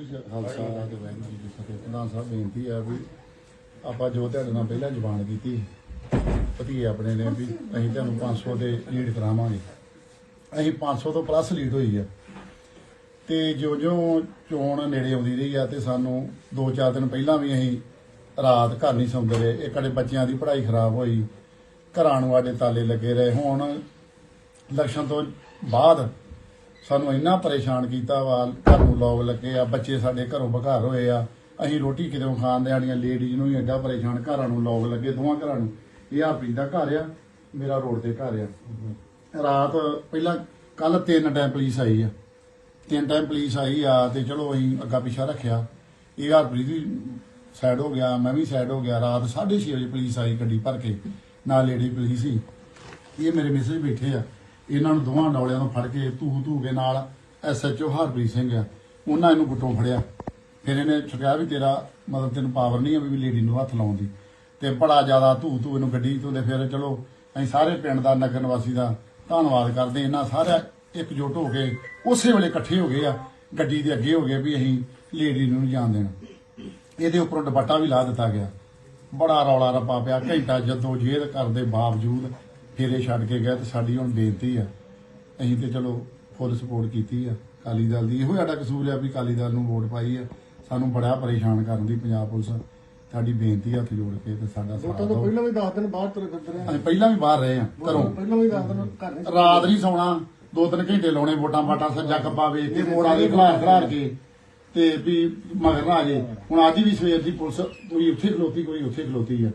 ਖਾਲਸਾ ਤੇ ਵਾਹਿਗੁਰੂ ਜੀ ਕੀ ਫਤਿਹ। ਪ੍ਰਧਾਨ ਸਾਹਿਬ, ਬੇਨਤੀ ਆ ਵੀ ਆਪਾਂ ਜੋ ਤੁਹਾਡੇ ਨਾਲ ਪਹਿਲਾਂ ਜ਼ਬਾਨ ਕੀਤੀ, ਭਤੀਏ ਆਪਣੇ ਨੇ ਵੀ ਅਸੀਂ ਤੁਹਾਨੂੰ 500 ਦੇ ਲੀਡ ਕਰਾਵਾਂਗੇ। ਅਸੀਂ 500 ਤੋਂ ਪਲੱਸ ਲੀਡ ਹੋਈ ਆ। ਤੇ ਜੋ ਜੋ ਚੋਣ ਨੇੜੇ ਆਉਂਦੀ ਰਹੀ ਆ ਤੇ ਸਾਨੂੰ 2-4 ਦਿਨ ਪਹਿਲਾਂ ਵੀ ਅਸੀਂ ਰਾਤ ਘਰ ਨਹੀਂ ਸੌਂਦੇ ਰਹੇ। ਇੱਕ ਸਾਡੇ ਬੱਚਿਆਂ ਦੀ ਪੜ੍ਹਾਈ ਖਰਾਬ ਹੋਈ। ਘਰਾਂ ਨੂੰ ਸਾਡੇ ਤਾਲੇ ਲੱਗੇ ਰਹੇ। ਹੁਣ ਇਲੈਕਸ਼ਨ ਤੋਂ ਬਾਅਦ ਸਾਨੂੰ ਇੰਨਾ ਪਰੇਸ਼ਾਨ ਕੀਤਾ ਵਾ, ਘਰ ਨੂੰ ਲੋਕ ਲੱਗੇ ਆ, ਬੱਚੇ ਸਾਡੇ ਘਰੋਂ ਬਘਾਰ ਹੋਏ ਆ। ਅਸੀਂ ਰੋਟੀ ਕਿਤੇ ਖਾਣ ਦੇਣੀਆਂ ਲੇਡੀਜ਼ ਨੂੰ ਵੀ ਐਡਾ ਪਰੇਸ਼ਾਨ, ਘਰਾਂ ਨੂੰ ਲੋਕ ਲੱਗੇ, ਦੋਵਾਂ ਘਰਾਂ ਨੂੰ। ਇਹ ਹਰਪ੍ਰੀਤ ਦਾ ਘਰ ਆ, ਮੇਰਾ ਰੋਡ ਤੇ ਘਰ ਆ। ਰਾਤ ਪਹਿਲਾਂ ਕੱਲ ਤਿੰਨ ਟਾਈਮ ਪੁਲਿਸ ਆਈ ਆ। ਤਿੰਨ ਟਾਈਮ ਪੁਲਿਸ ਆਈ ਆ ਤੇ ਚਲੋ ਅਸੀਂ ਅੱਗਾ ਪਿੱਛਾ ਰੱਖਿਆ। ਇਹ ਹਰਪ੍ਰੀਤ ਵੀ ਸਾਈਡ ਹੋ ਗਿਆ, ਮੈਂ ਵੀ ਸਾਈਡ ਹੋ ਗਿਆ। ਰਾਤ 6:30 ਵਜੇ ਪੁਲਿਸ ਆਈ ਗੱਡੀ ਭਰ ਕੇ, ਨਾਲ ਲੇਡੀ ਪੁਲਿਸ ਸੀ। ਇਹ ਮੇਰੇ ਮਿਸਜ ਬੈਠੇ ਆ। ਇਹਨਾਂ ਨੂੰ ਦੋਵਾਂ ਡੌਲਿਆਂ ਨੂੰ ਫੜ ਕੇ ਧੂ ਧੂ ਕੇ ਨਾਲ ਐਸਐਚਓ ਹਰਪ੍ਰੀਤ ਸਿੰਘ ਆ, ਉਹਨਾਂ ਇਹਨੂੰ ਗੁੱਟੋਂ ਫੜਿਆ। ਫਿਰ ਇਹਨੇ ਛਕਿਆ ਵੀ ਤੇਰਾ ਮਤਲਬ ਤੈਨੂੰ ਪਾਵਰ ਨਹੀਂ ਆ ਵੀ ਲੇਡੀ ਨੂੰ ਹੱਥ ਲਾਉਣ ਦੀ। ਤੇ ਬੜਾ ਜ਼ਿਆਦਾ ਧੂ ਧੂ ਇਹਨੂੰ ਗੱਡੀ ਤੋਂ ਤੇ ਫਿਰ ਚਲੋ ਅਸੀਂ ਸਾਰੇ ਪਿੰਡ ਦਾ, ਨਗਰ ਨਿਵਾਸੀ ਦਾ ਧੰਨਵਾਦ ਕਰਦੇ ਇਹਨਾਂ ਸਾਰਾ ਇਕਜੁੱਟ ਹੋ ਕੇ ਉਸੇ ਵੇਲੇ ਇਕੱਠੇ ਹੋ ਗਏ ਆ, ਗੱਡੀ ਦੇ ਅੱਗੇ ਹੋ ਗਏ ਵੀ ਅਸੀਂ ਲੇਡੀ ਨੂੰ ਨਹੀਂ ਜਾਣ ਦੇਣਾ। ਇਹਦੇ ਉੱਪਰੋਂ ਦੁਪੱਟਾ ਵੀ ਲਾ ਦਿੱਤਾ ਗਿਆ। ਬੜਾ ਰੌਲਾ ਰੱਪਾ ਪਿਆ, ਘੰਟਾ ਜਦੋਂ ਜੇਦ ਕਰਦੇ ਬਾਵਜੂਦ ਫੇਰੇ ਛੱਡ ਕੇ ਗਿਆ ਤੇ ਸਾਡੀ ਹੁਣ ਬੇਨਤੀ ਆ। ਅਸੀਂ ਤੇ ਚਲੋ ਫੁੱਲ ਸਪੋਰਟ ਕੀਤੀ ਆ ਕਾਲੀ ਦਲ ਦੀ। ਇਹੋ ਸਾਡਾ ਕਸੂਰ ਆ ਵੀ ਕਾਲੀ ਦਲ ਨੂੰ ਵੋਟ ਪਾਈ ਆ। ਸਾਨੂੰ ਬੜਾ ਪਰੇਸ਼ਾਨ ਕਰਨ ਦੀ ਪੰਜਾਬ ਪੁਲਿਸ ਸਾਡੀ ਬੇਨਤੀ ਹੱਥ ਜੋੜ ਕੇ ਤੇ ਸਾਡਾ ਸਾਥ ਦਿਓ। ਪਹਿਲਾਂ ਵੀ 10 ਦਿਨ ਬਾਅਦ ਤੁਰੇ ਫਿਰਦੇ ਰਹੇ ਅਸੀਂ ਪਹਿਲਾਂ ਵੀ ਬਾਹਰ ਰਹੇ ਆ ਘਰੋਂ। ਪਹਿਲਾਂ ਵੀ 10 ਦਿਨ ਘਰ ਨਹੀਂ ਰਾਤ ਨਹੀਂ ਸੌਣਾ ਦੋ ਤਿੰਨ ਘੰਟੇ ਲਾਉਣੇ ਵੋਟਾਂ ਬਾਟਾ ਸੱਜਾ ਕੱਪਾ ਵੇਚ ਕੇ ਮੋੜਾਂ ਦੇ ਖਲਾਰ ਖਲਾਰ ਕੇ ਤੇ ਵੀ ਮਗਰ ਨਾ ਆ ਜੇ। ਹੁਣ ਅੱਜ ਵੀ ਸਵੇਰ ਦੀ ਪੁਲਿਸ ਕੋਈ ਉੱਥੇ ਖਲੋਤੀ ਕੋਈ ਉੱਥੇ ਖਲੋਤੀ ਆ।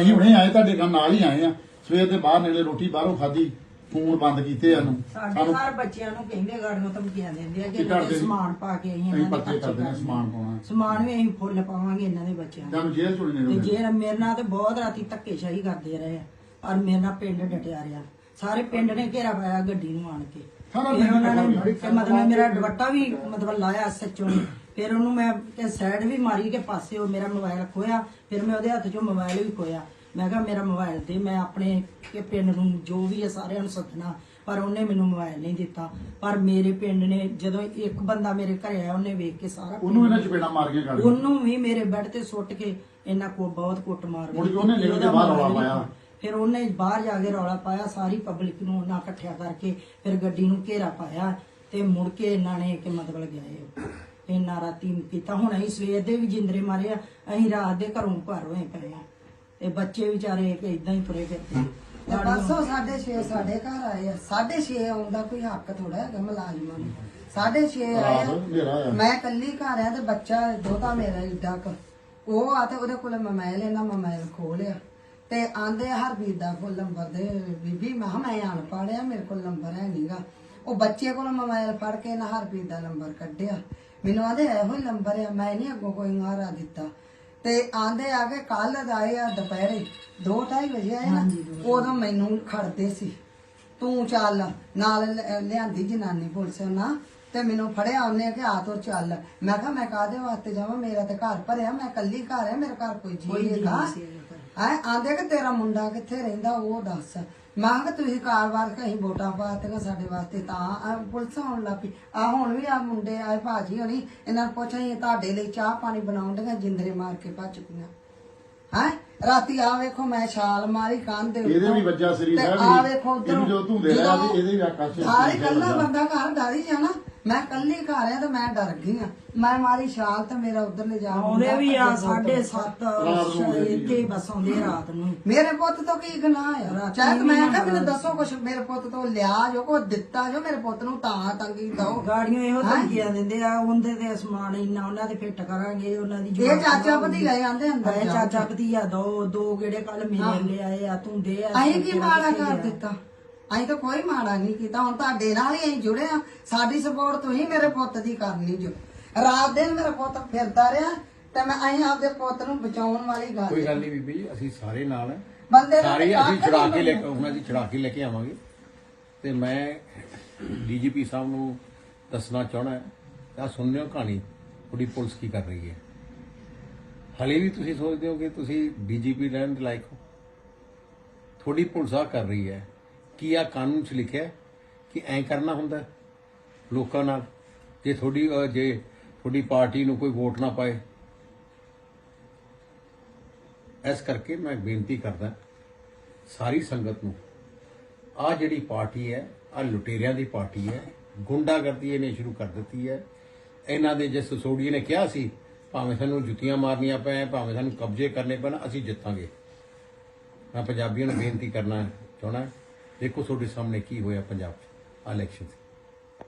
ਅਸੀਂ ਹੁਣੇ ਆਏ ਤੁਹਾਡੇ ਨਾਲ ਹੀ ਆਏ ਆ। ਸਵੇਰ ਦੇ ਬਾਹਰ ਨਿਕਲੇ ਰੋਟੀ ਬਾਹਰੋਂ ਖਾਧੀ ਫੋਨ ਬੰਦ ਕੀਤੇ ਸਾਨੂੰ ਸਾਡੇ ਸਾਨੂੰ ਘਰ ਬੱਚਿਆਂ ਨੂੰ ਕਹਿੰਦੇ ਗਾੜੀਆਂ ਧਮਕੀਆਂ ਦਿੰਦੇ ਆ ਕਿ ਇਹਨਾਂ ਦੇ? ਸਮਾਨ ਪਾ ਕੇ ਅਸੀਂ ਅਸੀਂ ਇਹਨਾਂ ਪਰਚੇ ਨੇ ਕਰਨੇ। ਸਮਾਨ ਪਾਉਣਾ। ਸਮਾਨ ਵੀ ਅਸੀਂ ਫੁੱਲ ਪਾਵਾਂਗੇ ਇਹਨਾਂ ਦੇ ਬੱਚਿਆਂ ਦਾ। ਜਾਨੂੰ ਜੇਲ੍ਹ ਚੋਂ ਨਹੀਂ ਤੇ ਜੇ ਮੇਰੇ ਨਾਲ ਤੇ ਬਹੁਤ ਰਾਤੀ ਧੱਕੇਸ਼ਾਹੀ ਕਰਦੇ ਰਹੇ ਆ ਪਰ ਮੇਰੇ ਨਾਲ ਪਿੰਡ ਡਟਿਆ ਰਿਹਾ। ਸਾਰੇ ਪਿੰਡ ਨੇ ਘੇਰਾ ਪਾਇਆ ਗੱਡੀ ਨੂੰ ਆਣ ਕੇ। ਸਾਰਾ ਫਿਰ ਪਿੰਡ ਉਹਨਾਂ ਨੇ ਡਟਿਆ। ਤੇ ਮਤਲਬ ਮੇਰਾ ਦੁਪੱਟਾ ਵੀ ਮਤਲਬ ਲਾਇਆ ਸੱਚੋ ਨੇ। ਫਿਰ ਉਹਨੂੰ ਮੈਂ ਤੇ ਸਾਈਡ ਵੀ ਮਾਰੀ ਕਿ ਪਾਸੇ ਉਹ ਮੇਰਾ ਮੋਬਾਈਲ ਖੋਇਆ ਫਿਰ ਮੈਂ ਉਹਦੇ ਹੱਥ 'ਚੋਂ ਮੋਬਾਈਲ ਵੀ ਖੋਇਆ ਮੈਂ ਕਿਹਾ ਮੇਰਾ ਮੋਬਾਈਲ ਦੇ ਮੈਂ ਆਪਣੇ ਕਿ ਪਿੰਡ ਨੂੰ ਜੋ ਵੀ ਹੈ ਸਾਰਿਆਂ ਨੂੰ ਸੱਦਣਾ ਪਰ ਉਹਨੇ ਮੈਨੂੰ ਮੋਬਾਈਲ ਨਹੀਂ ਦਿੱਤਾ। ਪਰ ਮੇਰੇ ਪਿੰਡ ਨੇ ਜਦੋਂ ਇੱਕ ਬੰਦਾ ਮੇਰੇ ਘਰੇ ਆਇਆ ਉਹਨੇ ਵੇਖ ਕੇ ਸਾਰਾ ਪਿੰਡ ਉਹਨੂੰ ਇਹਨਾਂ ਚਪੇੜਾਂ ਮਾਰ ਕੇ ਕੱਢ ਉਹਨੂੰ ਵੀ ਮੇਰੇ ਬੈੱਡ ਤੇ ਸੁੱਟ ਕੇ ਇਹਨਾਂ ਕੋ ਬਹੁਤ ਕੁੱਟ ਮਾਰ ਮੁੜ ਕੇ ਉਹਨੇ ਨਿਕਲ ਕੇ ਬਾਹਰ ਰੌਲਾ ਪਾਇਆ। ਫਿਰ ਉਹਨੇ ਬਾਹਰ ਜਾ ਕੇ ਰੌਲਾ ਪਾਇਆ ਸਾਰੀ ਪਬਲਿਕ ਨੂੰ ਉਹਨਾਂ ਇਕੱਠਿਆ ਕਰਕੇ ਫਿਰ ਗੱਡੀ ਨੂੰ ਘੇਰਾ ਪਾਇਆ ਤੇ ਮੁੜ ਕੇ ਇਹਨਾਂ ਨੇ ਕਿ ਮਤਲਬ ਗਏ ਇਹਨਾਂ ਰਾਤੀ ਕੀਤਾ। ਹੁਣ ਅਸੀਂ ਸਵੇਰ ਦੇ ਵੀ ਜਿੰਦਰੇ ਮਾਰੇ ਆ ਅਸੀਂ ਰਾਤ ਦੇ ਘਰੋਂ ਘਰ ਹੋਏ ਪਏ ਆ। ਤੇ ਬੱਚੇ ਵਿਚਾਰੇ ਕਿ ਇਦਾਂ ਹੀ ਤੁਰੇ ਫਿਰਦੇ। ਤੇ ਪਰਸੋਂ 6:30 ਸਾਡੇ ਘਰ ਆਏ ਆ। 6:30 ਆਉਂਦਾ ਕੋਈ ਹੱਕ ਥੋੜਾ ਹੈਗਾ ਮੁਲਾਜ਼ਮਾਂ ਨੂੰ। 6:30 ਆਏ ਰਾਤ ਆ। ਹਨੇਰਾ ਆ। ਮੈਂ ਕੱਲੀ ਘਰ ਆ ਤੇ ਬੱਚਾ ਦੋਤਾ ਮੇਰਾ ਏਡਾ ਕੁ। ਉਹ ਆ ਤੇ ਉਹਦੇ ਕੋਲ ਮੋਬਾਈਲ ਇਹਨਾਂ ਮੋਬਾਈਲ ਖੋਲਿਆ ਤੇ ਆਂਦੇ ਹਰਬੀਰ ਦਾ ਕੋਲ ਨੰਬਰ ਦੇ ਬੀਬੀ ਮੈਂ ਕਿਹਾ ਮੈਂ ਅਨਪੜ੍ਹ ਆ ਮੇਰੇ ਕੋਲ ਨੰਬਰ ਹੈ ਨਹੀਂਗਾ ਉਹ ਬੱਚੇ ਕੋਲ ਮੋਬਾਈਲ ਫੜ ਕੇ ਨਾ ਹਰਬੀਰ ਦਾ ਨੰਬਰ ਕੱਢਿਆ। ਮੈਨੂੰ ਆਂਦੇ ਇਹੋ ਹੀ ਨੰਬਰ ਆ ਮੈਂ ਨਹੀਂ ਅੱਗੋਂ ਕੋਈ ਦਿੱਤਾ। ਤੇ ਆਂਦੇ ਆ ਕੇ ਕੱਲ ਆਏ ਆ ਦੁਪਹਿਰੇ 2:30 ਵਜੇ ਆਏ ਨਾ ਉਦੋਂ ਮੈਨੂੰ ਖੜਦੇ ਸੀ। ਤੂੰ ਚੱਲ ਨਾਲ ਲ- ਲਿਆਂਦੀ ਜਨਾਨੀ ਪੁਲਿਸ ਨਾ ਤੇ ਮੈਨੂੰ ਫੜਿਆ ਉਹਨੇ ਕਿ ਆ ਤੋ ਚੱਲ। ਮੈਂ ਕਿਹਾ ਮੈਂ ਕਾਹਦੇ ਵਾਸਤੇ ਜਾਵਾਂ? ਮੇਰਾ ਤੇ ਘਰ ਭਰਿਆ ਮੈਂ ਕੱਲੀ ਘਰ ਆ ਮੇਰੇ ਘਰ ਕੋਈ ਕੋਈ ਜੀ ਹੈਗਾ। ਨਹੀਂ ਸੀ ਘਰ। ਹੈ? ਆਂਦੇ ਕਿ ਤੇਰਾ ਮੁੰਡਾ ਕਿੱਥੇ ਰਹਿੰਦਾ ਉਹ ਦੱਸ। ਮੈਂ ਕਿਹਾ ਤੁਸੀਂ ਕਾਰਵਾਰ ਕਹੀਂ ਵੋਟਾਂ ਪਾਤੀਆਂ ਸਾਡੇ ਵਾਸਤੇ ਤਾਂ ਆਹ ਪੁਲਿਸ ਆਉਣ ਲੱਗ ਪਈ। ਆ ਹੁਣ ਵੀ ਆ ਮੁੰਡੇ ਆਏ ਭਾਜੀ ਹੋਣੀ ਇਹਨਾਂ ਨੂੰ ਪੁੱਛ ਅਸੀਂ ਤੁਹਾਡੇ ਲਈ ਚਾਹ ਪਾਣੀ ਬਣਾਉਣ ਦੀਆਂ ਜਿੰਦਰੇ ਮਾਰ ਕੇ ਭੱਜ ਪਈਆਂ ਹੈ? ਰਾਤੀ ਆ ਵੇਖੋ ਮੈਂ ਛਾਲ ਮਾਰੀ ਕੰਨ ਦੇ ਇਹਦੇ ਵੀ ਵੱਜਾ ਸ੍ਰੀ ਤੇ ਸਾਹਿਬ ਆ। ਵੇਖੋ ਇਹਨੂੰ ਜਦੋਂ ਧੂੰਦੇ ਰਿਹਾ ਇਹਦੇ ਵੀ ਆਕਾਸ਼ ਸਾਰੇ ਕੱਲਾ। ਬੰਦਾ ਘਰ ਡਰ ਹੀ ਜਾਣਾ। ਮੈਂ ਕੱਲੀ ਘਰ ਆ ਤੇ ਮੈਂ ਡਰ ਗਈ ਆ। ਮੈਂ ਮਾਰੀ ਛਾਲ ਤੇ ਮੇਰਾ ਉਧਰ ਲੈ ਜਾ ਆਉਂਦੇ ਵੀ ਆ ਮੁੰਡਾ 7:30 ਰਾਤ ਨੂੰ ਆਉਂਦੇ ਵੀ ਆ। ਇੱਥੇ ਬਸ ਆਉਂਦੇ ਆ ਰਾਤ ਨੂੰ। ਮੇਰੇ ਪੁੱਤ ਤੋਂ ਕੀ ਗੁਨਾਹ ਆ? ਚਾਹੇ ਤਾਂ ਮੈਂ ਕਿਹਾ ਮੈਨੂੰ ਦੱਸੋ ਕੁਛ ਮੇਰੇ ਪੁੱਤ ਤੋਂ ਲਿਆ ਜੋ ਕੋ ਦਿੱਤਾ ਜੋ ਮੇਰੇ ਪੁੱਤ ਨੂੰ ਤਾਂ ਤੰਗੀ ਦੋ ਗਾੜੀਆਂ ਇਹੋ ਧਮਕੀਆਂ ਦਿੰਦੇ ਆ ਉਹਦੇ ਤੇ ਸਮਾਨ ਇੰਨਾ ਉਹਨਾਂ ਦੇ ਫਿੱਟ ਕਰਾਂਗੇ ਉਹਨਾਂ ਦੀ ਇਹ ਚਾਚਾ ਭਤੀਜਾ ਆਂਦੇ ਅੰਦਰ। ਚਾਚਾ ਭਤੀਆ ਦੋ ਦੋ ਗੇੜੇ ਕੱਲ ਮੇਰੇ ਲੈ ਆਏ ਆ ਤੂੰ ਦੇ ਆ ਅਸੀਂ ਕੀ ਮਾੜਾ ਕਰ ਦਿੱਤਾ? ਅਸੀਂ ਤਾਂ ਕੋਈ ਮਾੜਾ ਨਹੀਂ ਕੀਤਾ। ਹੁਣ ਤੁਹਾਡੇ ਨਾਲ ਹੀ ਅਸੀਂ ਜੁੜੇ ਆ ਸਾਡੀ ਸਪੋਰਟ ਤੁਸੀਂ ਮੇਰੇ ਪੁੱਤ ਦੀ ਕਰਨੀ ਜੋ। ਰਾਤ ਦਿਨ ਮੇਰਾ ਪੁੱਤ ਫਿਰਦਾ ਰਿਹਾ ਤੇ ਮੈਂ ਅਸੀਂ ਆਪਦੇ ਪੁੱਤ ਨੂੰ ਬਚਾਉਣ ਵਾਲੀ ਗੱਲ ਕੋਈ ਗੱਲ ਨਹੀਂ। ਬੀਬੀ ਜੀ ਅਸੀਂ ਸਾਰੇ ਨਾਲ ਹਾਂ। ਬੰਦੇ ਸਾਰੇ ਅਸੀਂ ਕੱਖ ਛੁਡਾ ਕੇ ਲੈ ਕੇ ਉਹਨਾਂ ਦੀ ਛੁਡਾ ਕੇ ਲੈ ਕੇ ਆਵਾਂਗੇ। ਤੇ ਮੈਂ ਡੀਜੀਪੀ ਸਾਹਿਬ ਨੂੰ ਦੱਸਣਾ ਚਾਹਣਾ ਆ ਸੁਣਦੇ ਹੋ ਕਹਾਣੀ ਥੋੜੀ ਪੁਲਿਸ ਕੀ ਕਰ ਰਹੀ ਹੈ। ਹਲੇ ਵੀ ਤੁਸੀਂ ਸੋਚਦੇ ਹੋ ਕਿ ਤੁਸੀਂ ਡੀਜੀਪੀ ਰਹਿਣ ਦੇ ਲਾਇਕ ਹੋ? ਥੋੜੀ ਪੁਲਿਸ ਆ ਕਰ ਰਹੀ ਹੈ। ਕੀ ਆ ਕਾਨੂੰਨ 'ਚ ਲਿਖਿਆ ਕਿ ਐਂ ਕਰਨਾ ਹੁੰਦਾ ਲੋਕਾਂ ਨਾਲ? ਜੇ ਤੁਹਾਡੀ ਜੇ ਤੁਹਾਡੀ ਪਾਰਟੀ ਨੂੰ ਕੋਈ ਵੋਟ ਨਾ ਪਾਏ। ਇਸ ਕਰਕੇ ਮੈਂ ਬੇਨਤੀ ਕਰਦਾ ਸਾਰੀ ਸੰਗਤ ਨੂੰ ਆ ਜਿਹੜੀ ਪਾਰਟੀ ਹੈ ਆ ਲੁਟੇਰਿਆਂ ਦੀ ਪਾਰਟੀ ਹੈ, ਗੁੰਡਾਗਰਦੀ ਇਹਨੇ ਸ਼ੁਰੂ ਕਰ ਦਿੱਤੀ ਹੈ। ਇਹਨਾਂ ਦੇ ਜਿਸ ਸੋੜੀ ਨੇ ਕਿਹਾ ਸੀ, ਭਾਵੇਂ ਸਾਨੂੰ ਜੁੱਤੀਆਂ ਮਾਰਨੀਆਂ ਪੈਣ, ਭਾਵੇਂ ਸਾਨੂੰ ਕਬਜ਼ੇ ਕਰਨੇ ਪੈਣ, ਅਸੀਂ ਜਿੱਤਾਂਗੇ। ਮੈਂ ਪੰਜਾਬੀਆਂ ਨੂੰ ਬੇਨਤੀ ਕਰਨਾ ਚਾਹਣਾ ਦੇਖੋ ਤੁਹਾਡੇ ਸਾਹਮਣੇ ਕੀ ਹੋਇਆ ਪੰਜਾਬ 'ਚ ਇਲੈਕਸ਼ਨ 'ਚ।